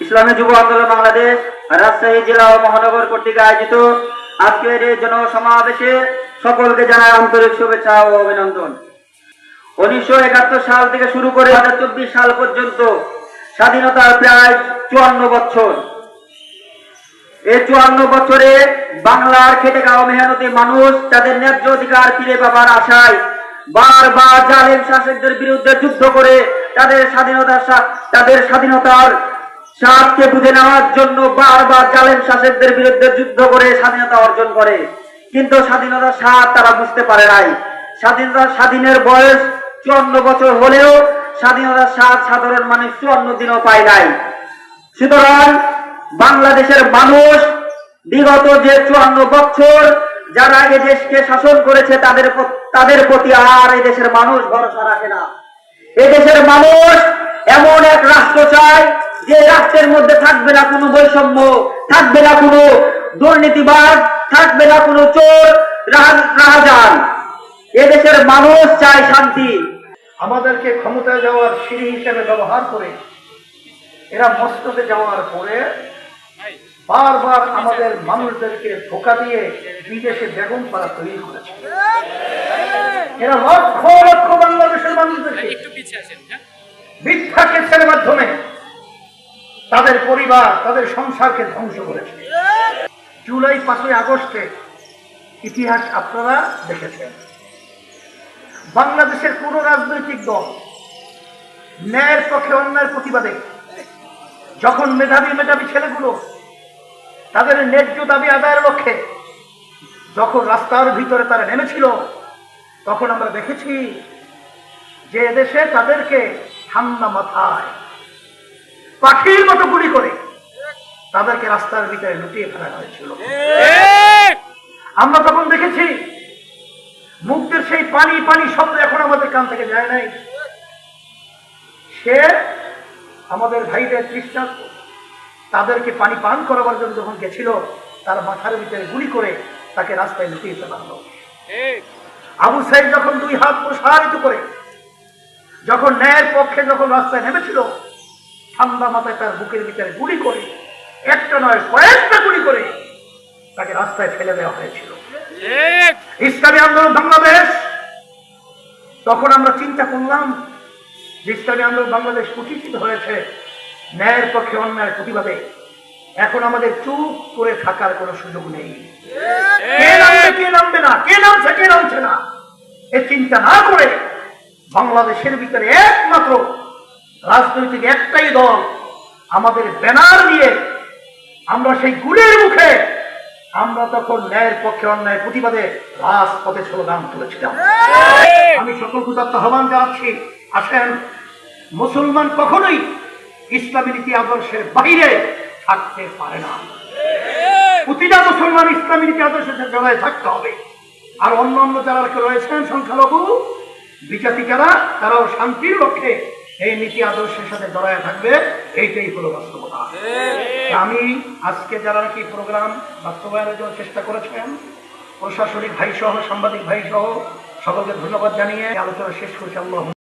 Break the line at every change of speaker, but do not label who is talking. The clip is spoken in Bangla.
ইসলামী যুব আন্দোলন বাংলাদেশ, রাজশাহী জেলা ও মহানগর কর্তৃক আয়োজিত আজকের এই জনসমাবেশে সকলকে জানায় আন্তরিক শুভেচ্ছা ও অভিনন্দন। উনিশশো একাত্তর সাল থেকে শুরু করে চব্বিশ সাল পর্যন্ত স্বাধীনতার প্রায় চুয়ান্ন বছর। এই চুয়ান্ন বছরে বাংলার খেটে খাওয়া মেহনতি মানুষ তাদের ন্যায্য অধিকার ফিরে পাবার আশায় বারবার জালেম শাসকদের বিরুদ্ধে যুদ্ধ করে তাদের স্বাধীনতার তাদের স্বাধীনতার স্বাদকে বুঝে নেওয়ার জন্য বারবার জালেম শাসকদের বিরুদ্ধে যুদ্ধ করে স্বাধীনতা অর্জন করে। কিন্তু স্বাধীনতার স্বাদ তারা বুঝতে পারে নাই। স্বাধীনতা স্বাধীনের বয়স চুয়ান্ন বছর হলেও স্বাধীনতার স্বাদ সাধারণ মানুষ চুয়ান্ন দিনও পায় নাই। সুতরাং বাংলাদেশের মানুষ বিগত যে চুয়ান্ন বছর যারা এ দেশকে শাসন করেছে, তাদের তাদের প্রতি আর এই দেশের মানুষ ভরসা রাখে না। এ দেশের মানুষ এমন এক রাষ্ট্র চায় যে রাষ্ট্রের মধ্যে থাকবে না কোনো বৈষম্য থাকবে না কোনো দুর্নীতিবাদ থাকবে না কোনো চোর রাহাজান এ দেশের মানুষ চায় শান্তি।
আমাদেরকে ক্ষমতায় যাওয়ার সিঁড়ি হিসেবে ব্যবহার করে এরা মস্তকে যাওয়ার পরে বারবার আমাদের মানুষদেরকে ধোকা দিয়ে বিদেশে বেগম পাড়া তৈরি করেছে। এরা লক্ষ লক্ষ বাংলাদেশের মানুষদেরকে
একটু পিছিয়ে আসেন হ্যাঁ?
মিথ্যা কেসের মাধ্যমে তাদের পরিবার, তাদের সংসারকে ধ্বংস করেছে। জুলাই পাঁচই আগস্টে ইতিহাস আপনারা দেখেছেন। বাংলাদেশের কোন রাজনৈতিক দল ন্যায়ের পক্ষে অন্যায়ের প্রতিবাদে যখন মেধাবী মেধাবী ছেলেগুলো তাদের ন্যায্য দাবি আদায়ের লক্ষ্যে যখন রাস্তার ভিতরে তারা নেমেছিল, তখন আমরা দেখেছি যে এদেশে তাদেরকে ঠান্ডা মাথায় পাখির মতো গুলি করে। তাদেরকে রাস্তার ভিতরে লুটিয়ে ফেলা হয়েছিল। আমরা তখন দেখেছি মুক্তের সেই পানি পানি শব্দ এখন আমাদের কান থেকে যায় নাই। সে আমাদের ভাইদের খ্রিস্টান তাদেরকে পানি পান করাবার জন্য যখন গেছিল তার মাথার ভিতরে গুলি করে তাকে রাস্তায় লুটিয়ে ফেলা হলো। আবু সাহেব যখন দুই হাত প্রসারিত করে যখন ন্যায়ের পক্ষে যখন রাস্তায় নেমেছিল ঠান্ডা মাথায় তার বুকের ভিতরে গুলি করে একটা নয় কয়েকটা গুলি করে তাকে রাস্তায় ফেলে দেওয়া হয়েছিল। ইসলামী আন্দোলন বাংলাদেশ তখন আমরা চিন্তা করলাম যে ইসলামী আন্দোলন বাংলাদেশ প্রতিষ্ঠিত হয়েছে ন্যায়ের পক্ষে অন্যায়ের প্রতিবাদে। এখন আমাদের চুপ করে থাকার কোনো সুযোগ নেই। কে নামবে কে নামবে না কে নামছে কে নামছে না এ চিন্তা না করে বাংলাদেশের ভিতরে একমাত্র রাজনৈতিক একটাই দল আমাদের ব্যানার নিয়ে আমরা সেই গুলির মুখে আমরা তখন ন্যায়ের পক্ষে অন্যায় প্রতিবাদে রাজপথে স্লোগান তুলেছিলাম। আমি সকল কুতাত্ম আহ্বান জানাচ্ছি আসেন মুসলমান কখনোই ইসলামী নীতি আদর্শের বাইরে থাকতে পারে না। প্রতিটা মুসলমান ইসলামী নীতি আদর্শের জড়ায় থাকতে হবে। আর অন্য অন্য যারা রয়েছেন সংখ্যালঘু বিজাতি যারা তারাও শান্তির লক্ষ্যে এই নীতি আদর্শের সাথে জড়ায় থাকবে এইটাই হলো বাস্তবতা। আমি আজকে যারা কি প্রোগ্রাম বাস্তবায়নের জন্য চেষ্টা করেছেন প্রশাসনিক ভাই সহ সাংবাদিক ভাই সহ সকলকে ধন্যবাদ জানিয়ে আলোচনা শেষ করছি। আল্লাহ